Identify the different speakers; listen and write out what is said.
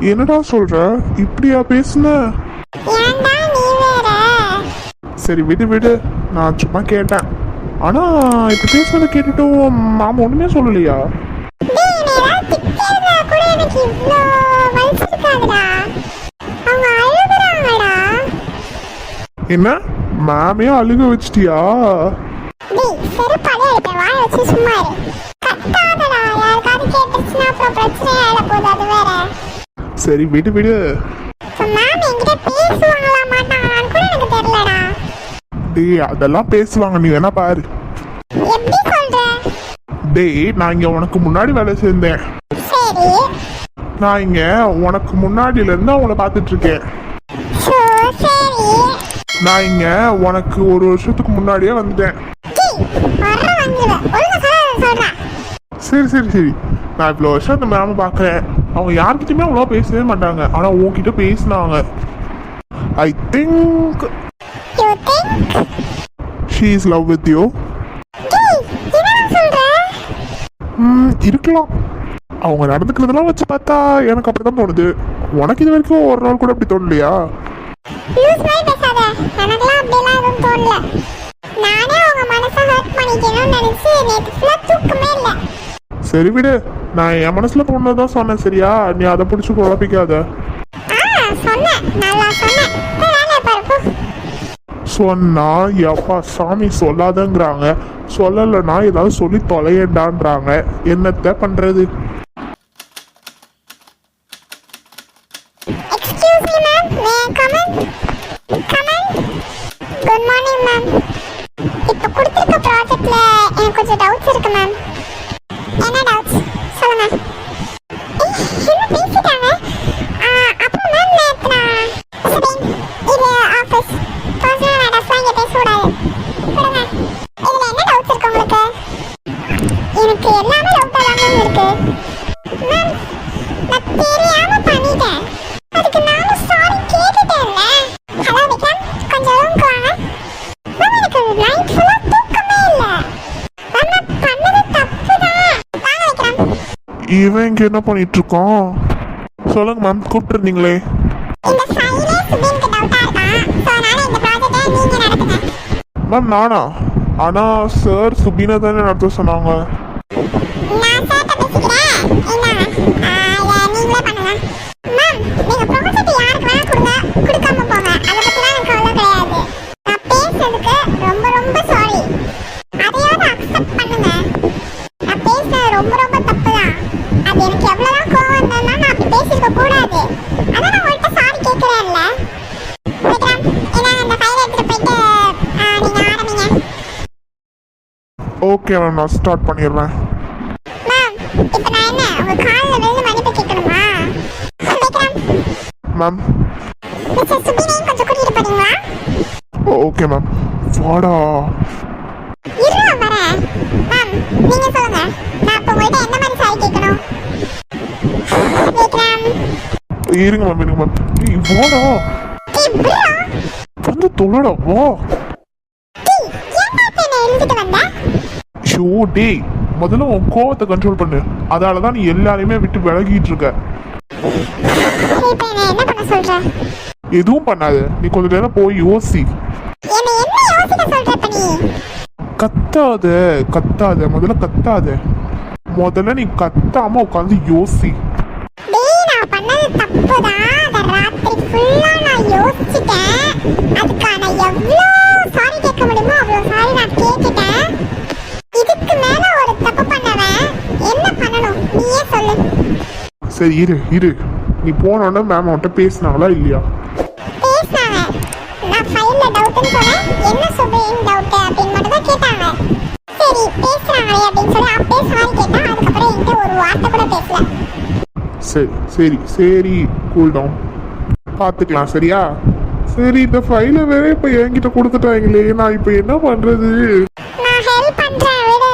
Speaker 1: என்னடா சொல்ற? இப்படியா பேசுன? சரி விடு விடு. நான் சும்மா கேட்டேன். ஆனா இப்ப பேசுனதை கேட்டுட்டும் மாமா ஒண்ணுமே சொல்லலையா? என்ன மாமே அழுக வச்சிட்டியா?
Speaker 2: சும்மா
Speaker 1: சரி விடு விடு. டேய் அதெல்லாம் பேசுவாங்க. நீ வேணா பாரு. டேய் நான் இங்க உனக்கு முன்னாடி வேலை செஞ்சேன்.
Speaker 2: சரி.
Speaker 1: நான் இங்க உனக்கு முன்னாடில இருந்து அவங்கள பார்த்துட்டு இருக்கேன். நான் இங்க உனக்கு ஒரு வருஷத்துக்கு முன்னாடியே வந்துட்டேன். சரி சரி சரி. நான் இவ்வளோ வருஷம் அந்த மேம பார்க்குறேன். அவங்க யார்கிட்டயுமே அவ்வளோ பேசவே மாட்டாங்க. ஆனால் உன்கிட்ட பேசினாங்க. I think she is love with you இருக்கலாம். அவங்க நடந்துக்கிறதெல்லாம் வச்சு பார்த்தா எனக்கு அப்படிதான் தோணுது. உனக்கு இது வரைக்கும் ஒரு நாள் கூட அப்படி தோணலையா? சரி விடு. நான் என் மனசுல தோணுதான் சொன்னேன் சரியா? நீ அதை பிடிச்சி குழப்பிக்காத. சொன்னா எப்பா சாமி சொல்லாதங்கிறாங்க. சொல்லலைன்னா ஏதாவது சொல்லி தொலையண்டான்றாங்க. என்னத்த பண்றது?
Speaker 2: இப்போ கொடுத்துருக்க ப்ராஜெக்ட்ல எனக்கு கொஞ்சம் டவுட்ஸ் இருக்கு மேம் என்ன டவுட்ஸ் சொல்லுங்க ஏய், என்ன பேசிட்டாங்க ஆ, அப்புறம் மேம் நேற்று நான் சுபீன் இது ஆஃபீஸ் பர்சனல் மேட்டர்ஸ்லாம் இங்கே பேசக்கூடாது கொடுங்க இதில் என்ன டவுட்ஸ் இருக்கு உங்களுக்கு? எனக்கு எல்லாமே டவுட்டாக தான் மேம் இருக்கு. மேம் நான் தெரியாம பண்ணிட்டேன். அதுக்கு நானும் சாரி கேட்டுட்டேன்ல. ஹலோ விக்ரம் கொஞ்சம் ரூம்க்கு வாங்க. மேம் எனக்கு நைட் ஃபுல்லா தூக்கமே இல்ல. மேம் நான் பண்ணது தப்பு தான் வாங்க விக்ரம்
Speaker 1: இவன் இங்க என்ன பண்ணிட்டு இருக்கான்? சொல்லுங்க மேம் கூப்பிட்டுருந்தீங்களே
Speaker 2: இந்த ஃபைலே
Speaker 1: மேம் நானா? ஆனா சார் சுபினா தானே நடத்த சொன்னாங்க. ஓகே மேம் நான் ஸ்டார்ட் பண்ணிடுறேன்.
Speaker 2: மேம்
Speaker 1: ஓகே மேம் வாடா.
Speaker 2: இருங்க மேம்
Speaker 1: இருங்க மேம் வாடா. வந்து தொல்லடா வா. ஷோ டேய் முதல்ல உன் கோவத்தை கண்ட்ரோல் பண்ணு. அதால தான் நீ எல்லாரையுமே விட்டு விலகிட்டு இருக்க. எதுவும் பண்ணாத. நீ கொஞ்ச நேரம் போய் யோசி. கத்தாத. கத்தாத. முதல்ல கத்தாத. முதல்ல நீ கத்தாம உட்காந்து யோசி.
Speaker 2: ராத்திரி ஃபுல்லா நான் யோசிச்சிட்டேன். அதுக்கான எவ்வளோ சாரி கேட்க முடியுமோ அவ்வளோ சாரி நான் கேட்டுட்டேன் இதுக்கு மேல ஒரு தப்பு பண்ணவன் என்ன பண்ணணும் நீயே சொல்லு
Speaker 1: சரி இரு இரு. நீ போனோடனே மேம் அவன்கிட்ட பேசினாங்களா இல்லையா? சரி சாரி சரி கூல் டவுன் பார்த்துக்கலாம் சரியா? சரி இந்த ஃபைலை வேற இப்போ என்கிட்ட கொடுத்துட்டாங்களே. நான் இப்போ என்ன பண்ணுறது
Speaker 2: நான் ஹெல்ப் பண்றேன் விடு.